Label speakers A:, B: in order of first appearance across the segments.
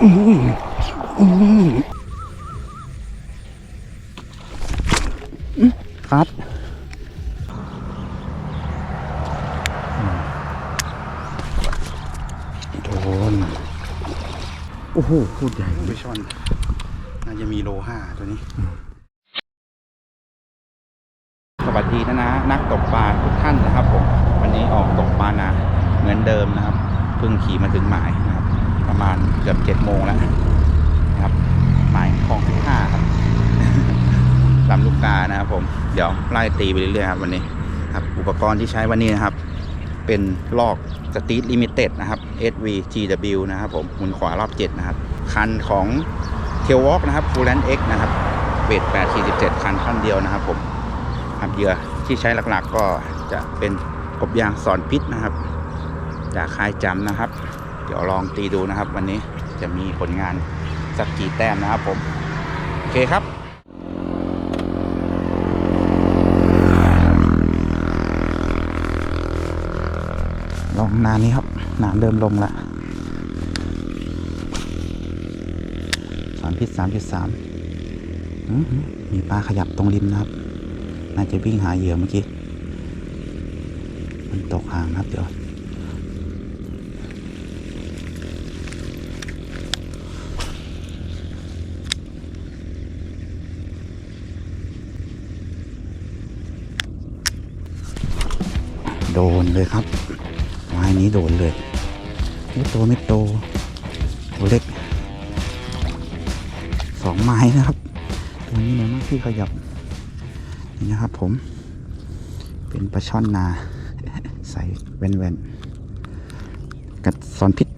A: คัดโดนโอ้โหพูดใหญ่
B: ไปช่อน น่าจะมีโลห้าตัวนี้
A: สวัสดีนะนะ นักตกปลาทุกท่านนะครับผม วันนี้ออกตกปลานาเหมือนเดิมนะครับ เพิ่งขี่มาถึงหมายนะครับ ประมาณเกือบเจ็ดโมงแล้วนะครับ หมายคลองสิบห้าครับลำลูกกานะครับผม เดี๋ยวไล่ตีไปเรื่อยๆครับวันนี้ครับ อุปกรณ์ที่ใช้วันนี้นะครับ เป็นลอกสตีทลิมิเต็ดนะครับ SVGW นะครับผมมุนขวารอบ7นะครับ คันของเทลวอล์กนะครับ f u l l a n X นะครับเวท847 คันท่อนเดียวนะครับผมครับเหยื่อที่ใช้หลักๆก็จะเป็นกบยางสอนพิษนะครับ จากคายจำนะครับ ดี๋ยวลองตีดูนะครับ วันนี้จะมีผลงานสักกี่แต้มนะครับผม โอเคครับลงนานนี้ครับน้ำเริ่มลงละสามพิษสามจุดสามมีปลาขยับตรงริมนะครับ น่าจะวิ่งหาเหยื่อเมื่อกี้ มันตกห่างนะครับเดี๋ยว โดนเลยครับไม้นี้โดนเลยไม่โตไม่โตตัวเล็กสองไม้นะครับตัวนี้เลยมากที่ขยับนี่นะครับผม เป็นปลาช่อนนา ใส่แว่นๆกัดซอนพิษ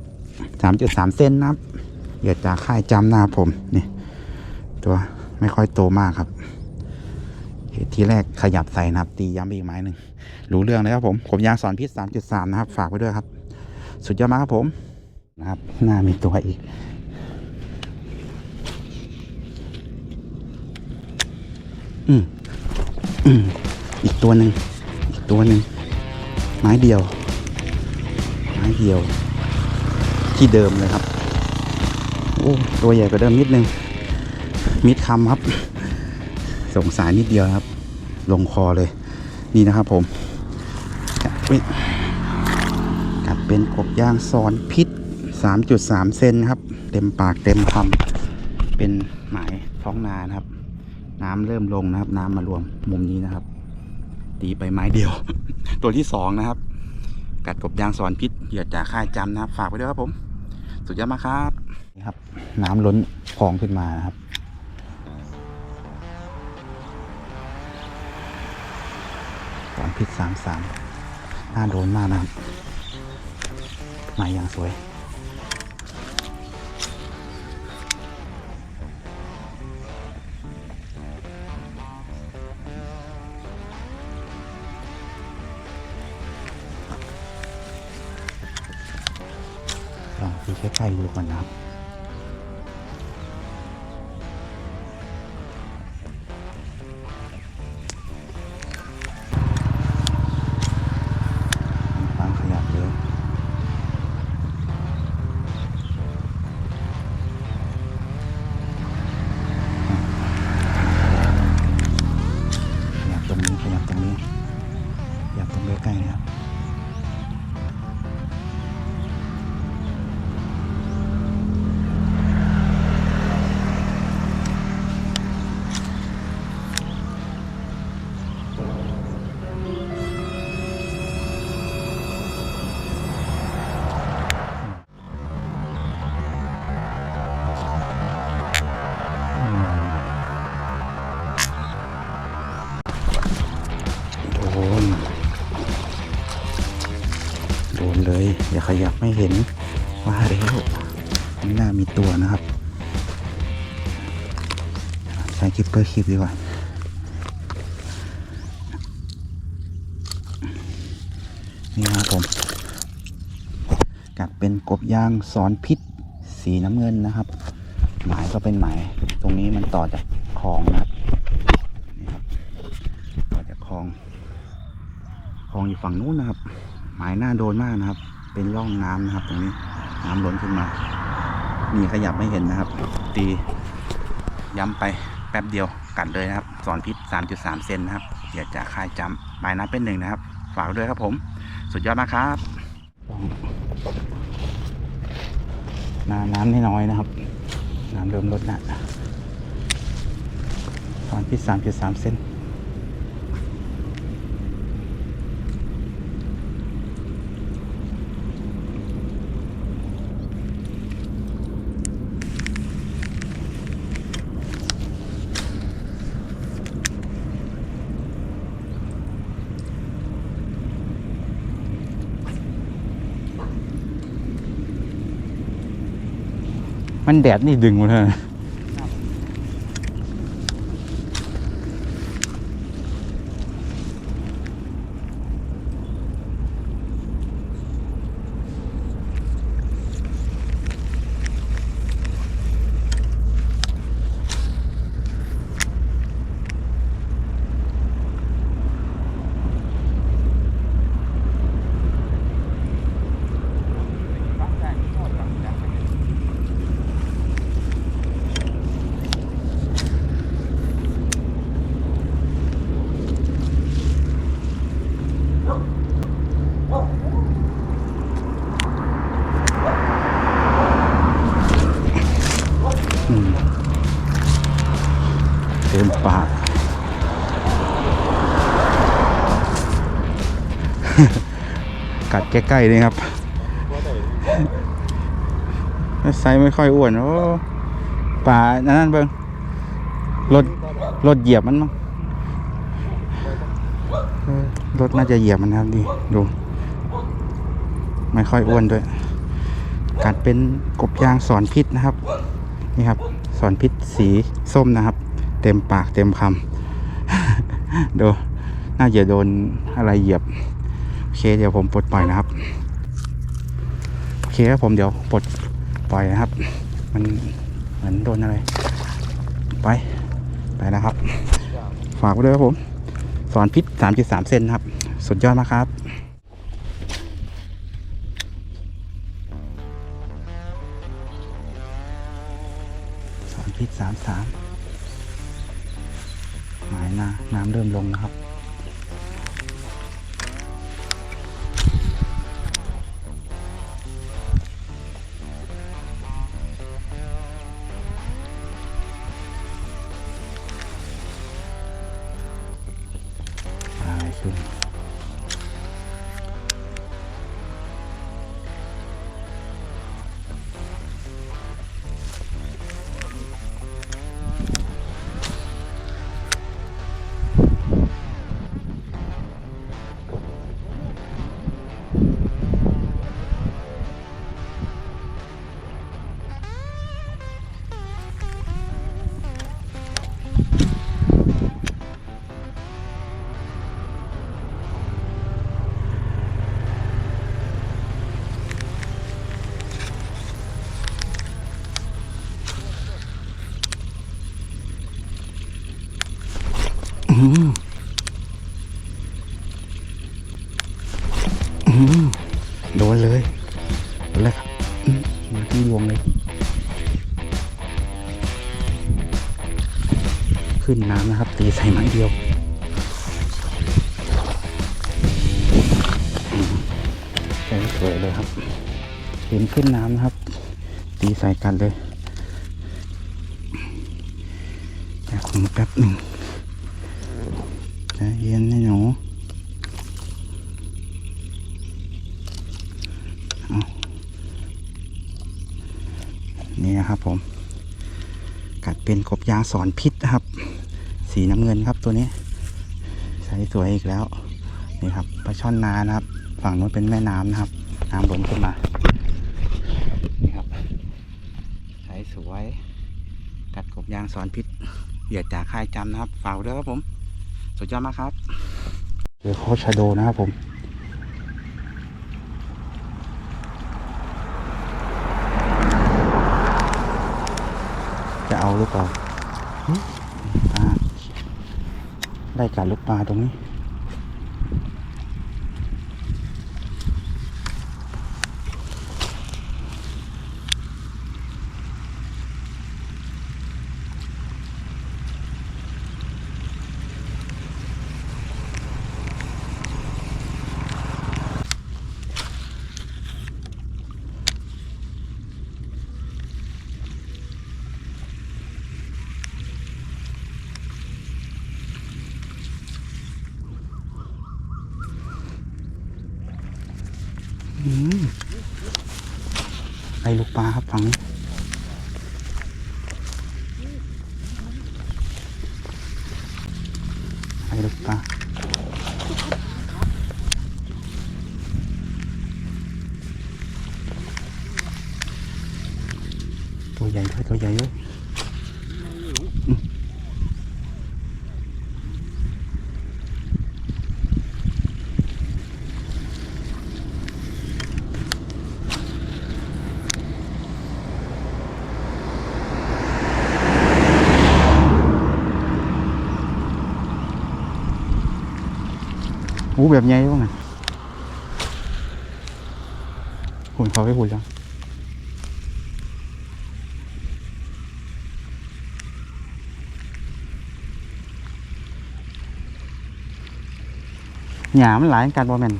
A: สามจุดสามเซนนะครับเหยื่อจากค่ายจำนะครับผมนี่ ตัวไม่ค่อยโตมากครับ ที่แรกขยับใส่นะครับ ตีย้ำอีกไม้หนึ่งรู้เรื่องเลยครับผมผมยางสอนพิษ 3.3 นะครับ ฝากไว้ด้วยครับ สุดยอดมากครับผมนะครับหน้ามีตัวอีกอืมอืมอีกตัวหนึ่งอีกตัวหนึ่งไม้เดียว ไม้เดียว ที่เดิมเลยครับโอ้ตัวใหญ่กว่าเดิมนิดนึงมิดคำครับ สงสารนิดเดียวครับ ลงคอเลย นี่นะครับผมกัดเป็นกบย่างซอนพิษ 3.3 เซนครับ เต็มปากเต็มคำเป็นหมายท้องนานะครับ น้ำเริ่มลงนะครับ น้ำมารวมมุมนี้นะครับ ตีไปไม้เดียว ตัวที่สองนะครับ กัดกบยางซอนพิษเหยื่อจากค่ายจำนะครับ ฝากไว้ด้วยครับผม สุดยอดมากครับนี่ครับ น้ำล้นคลองขึ้นมานะครับ อนพิษสามสามน่าโดนมากนะครับหมายอย่างสวยลองดูใกล้ๆดูก่อนนะครับ นเลย อย่าขยับไม่เห็นว่าแล้วไม่น่ามีตัวนะครับ ใช้คิปเปอร์คลิปดีกว่านี่นะครับผมกัดเป็นกบยางสอนพิษสีน้ำเงินนะครับ หมายก็เป็นหมาย ตรงนี้มันต่อจากคลองนะครับนี่ครับ ต่อจากคลองคลองอยู่ฝั่งนู้นนะครับ มายหน้าโดนมากนะครับ เป็นร่องน้ำนะครับ ตรงนี้น้ำล้นขึ้นมามีขยับไม่เห็นนะครับ ตีย้ำไปแป๊บเดียวกัดเลยนะครับ สอนพิษ 3.3 เซนนะครับเดี๋ยวจะคายจำหมายน้ำเป็นหนึ่งนะครับ ฝากด้วยครับผม สุดยอดมากครับน้ำน้ำน้อยๆนะครับ น้ำเริ่มลดละสอนพิษ 3.3 เซน มันแดดนี่ดึงหมดเลย ใกล้ๆเลยครับไซส์ไม่ค่อยอ้วนโอ้ป่านั่นนั่นเบิ้งรถรถเหยียบมันมั้งรถน่าจะเหยียบมันนะครับดีดู ไม่ค่อยอ้วนด้วย กัดเป็นกบยางสอนพิษนะครับ นี่ครับ สอนพิษสีส้มนะครับ เต็มปากเต็มคำดู น่าจะโดนอะไรเหยียบ โอเคเดี๋ยวผมปลดปล่อยนะครับโอเคครับผมเดี๋ยวปลดปล่อยนะครับ มันเหมือนโดนอะไร ไปไปนะครับ ฝากไว้ด้วยครับผมสอนพิษ 3.3 เซนครับ สุดยอดมากครับสอนพิษ 33 หมายนาน้ำเริ่มลงนะครับ โดนเลยโดนเลยครับมาที่วงเลย ขึ้นน้ำนะครับ ตีใส่ไม้เดียวสวยเลยครับเห็นขึ้นน้ำนะครับ ตีใส่กันเลยแต่ผมแป๊บหนึ่ง เย็นนะหนูนี่นะครับผม กัดเป็นกบยางสอนพิษนะครับ สีน้ำเงินครับตัวนี้ ใช้สวยอีกแล้ว นี่ครับปลาช่อนนานะครับ ฝั่งนู้นเป็นแม่น้ำนะครับ น้ำล้นขึ้นมา นี่ครับ ใช้สวย กัดกบยางสอนพิษเหยียดจากค่ายจำนะครับ ฝากด้วยครับผม สุดยอดมากครับเจอโคชาโดนะครับผมจะเอาหรือเปล่าหึอ่าได้กัดลูกปลาตรงนี้ อืมไอ ลูกปลาครับฝั่งนี้ ไอลูกปลาตัวใหญ่ด้วยตัวใหญ่ด้วยอืม อู้แบบใหญ่บ้างหุ่นเขาไปหุ่นแล้วหยามันหลายการบอแมน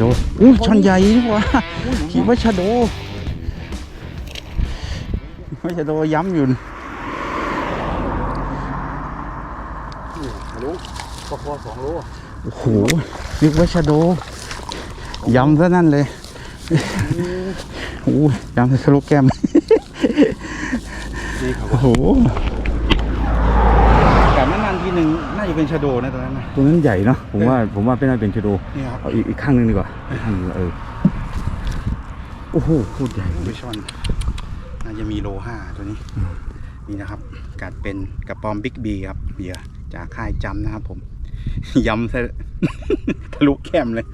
A: โดอู้ช่อนใหญ่นี่หว่าคิดว่าชะโดไม่ชะโดย้ำอยู่
B: รู้ปคอสองรู้
A: โอ้โหนึกว่าชะโดย้ำซะนั่นเลยโอ้ยย้ำทะลุแก้ม
B: นี่ครับ
A: โอ้โหแต่นานๆทีหนึ่งน่าจะ เป็นชะโดนะตอนนั้นนะ
B: ตัวนั้นใหญ่เนาะผมว่าผมว่าเป็นน่าเป็นชะโด
A: นี่ครับ
B: เอาอีกอีกข้างหนึงดีกว่าอีกข้างหนึงเออโอ้โหโคตรใหญ่
A: ดูช่อนน่าจะมีโลห้าตัวนี้นี่นะครับ กัดเป็นกระปอมบิ๊กบีครับเหยื่อจากค่ายจำนะครับผมยำซะ ทะลุแก้มเลย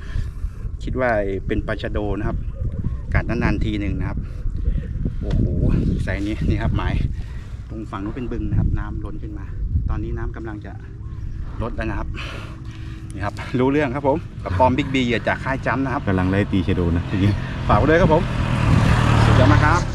A: คิดว่าเป็นปลาชะโดนะครับ กัดนานๆทีหนึ่งนะครับ โอ้โหใส่นี้นี่ครับหมาย ตรงฝั่งนู้นเป็นบึงนะครับ น้ำล้นขึ้นมา ตอนนี้น้ำกำลังจะ ลดแล้วนะครับนี่ครับ รู้เรื่องครับผมกระปอมบิ๊กบีเหยื่อจากค่ายจำนะครับ
B: กำลังไล่ตีชะโดนะทีนี้
A: ฝากไว้เลยครับผมสุดยอดมากครับ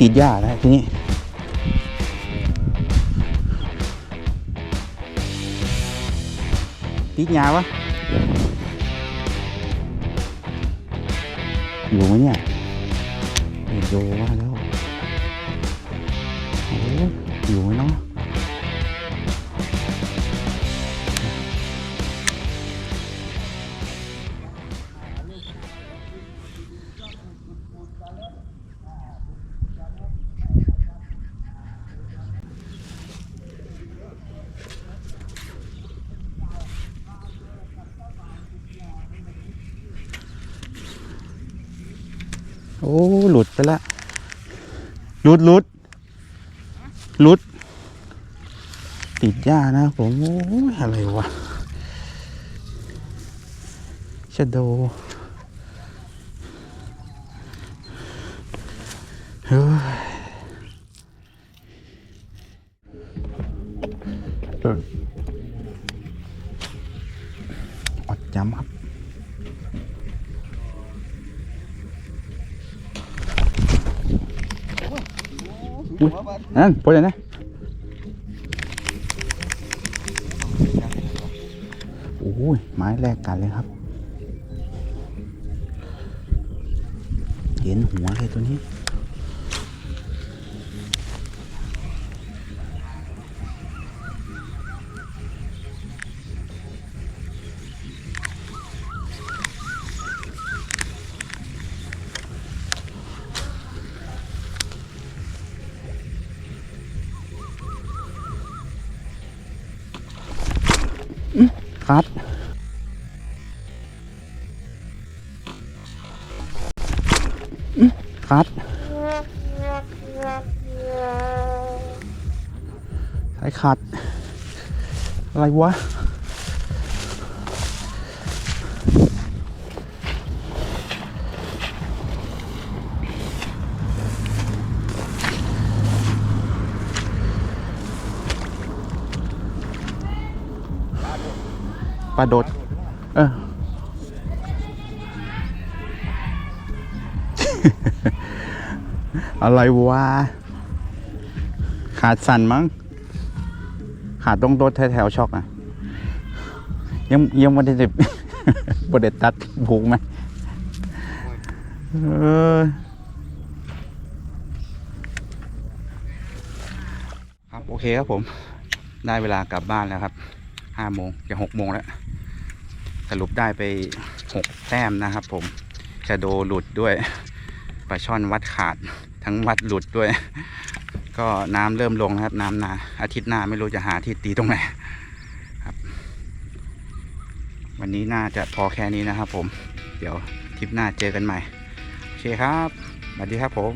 A: ติดหญ้าแล้วทีนี้ติดหญ้าวะอยู่ไหมเนี่ยอยโยว่าแล้ว รุดรุดรุด ติดหญ้านะผม โอ้ย อะไรวะชะโด เฮ้ย อันั่นพอเลยนะโอ้ยไม้แรกกันเลยครับ เห็นหัวเลยตัวนี้ สายขาด อะไรวะ ปลาโดด เออ อะไรวะ ขาดสั่นมั้ง ขาดตรงโดดแถวๆช็อกอะ ยังยังไม่ได้เด็บบไดตัดผูกไหมเออครับโอเคครับผม ได้เวลากลับบ้านแล้วครับห้าโมงจะหกโมงแล้วสรุปได้ไปหกแต้มนะครับผมชะโดหลุดด้วยปลาช่อนวัดขาด ทั้งวัดหลุดด้วย ก็น้ำเริ่มลงนะครับ น้ำนาอาทิตย์หน้าไม่รู้จะหาที่ตีตรงไหนครับ วันนี้น่าจะพอแค่นี้นะครับผม เดี๋ยวทริปหน้าเจอกันใหม่ โอเคครับสวัสดีครับผม